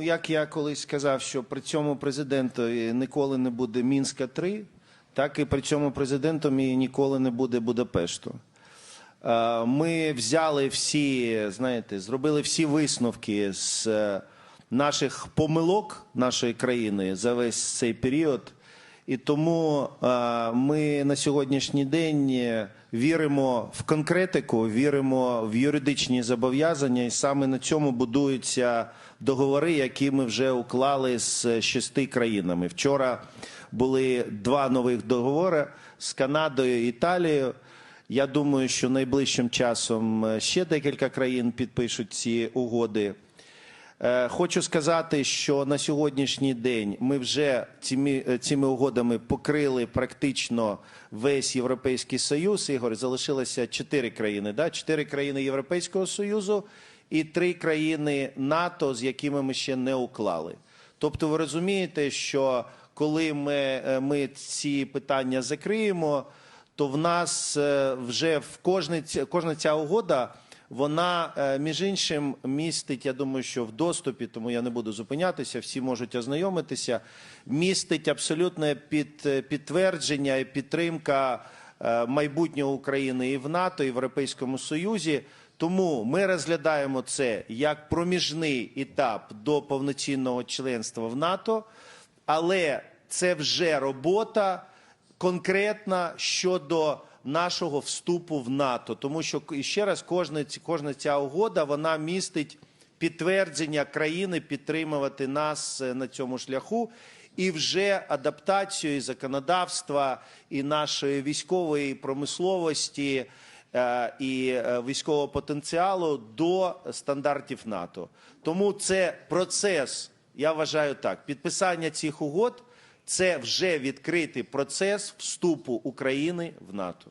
Ну, як я колись сказав, що при цьому президентові ніколи не буде Мінська 3, так і при цьому президентові ніколи не буде Будапешту. Е, Ми взяли всі, знаєте, зробили всі висновки з е, наших помилок нашої країни за весь цей період. І тому е, ми на сьогоднішній день е, віримо в конкретику, віримо в юридичні зобов'язання, і саме на цьому будуються договори, які ми вже уклали з шести країнами. Вчора були два нових договори з Канадою і Італією. Я думаю, що найближчим часом е, ще декілька країн підпишуть ці угоди. Е, Хочу сказати, що на сьогоднішній день ми вже цими, е, цими угодами покрили практично весь Європейський Союз. Ігор, залишилося чотири країни, да? чотири країни Європейського Союзу і три країни НАТО, з якими ми ще не уклали. Тобто, ви розумієте, що коли ми, е, ми ці питання закриємо, то в нас вже в кожне, кожна ця угода, вона е, між іншим містить, я думаю, що в доступі, тому я не буду зупинятися, всі можуть ознайомитися, містить абсолютне під, е, підтвердження і підтримка е, майбутнього України і в НАТО, і в Європейському Союзі. Тому ми розглядаємо це як проміжний етап до повноцінного членства в НАТО, але це вже робота конкретна щодо нашого вступу в НАТО. Тому що ще раз, кожна, кожна ця угода вона містить підтвердження країни підтримувати нас е, на цьому шляху. І вже адаптацію і законодавства і нашої військової промисловості е, і е, військового потенціалу до стандартів НАТО. Тому це процес, я вважаю так, підписання цих угод це вже відкритий процес вступу України в НАТО.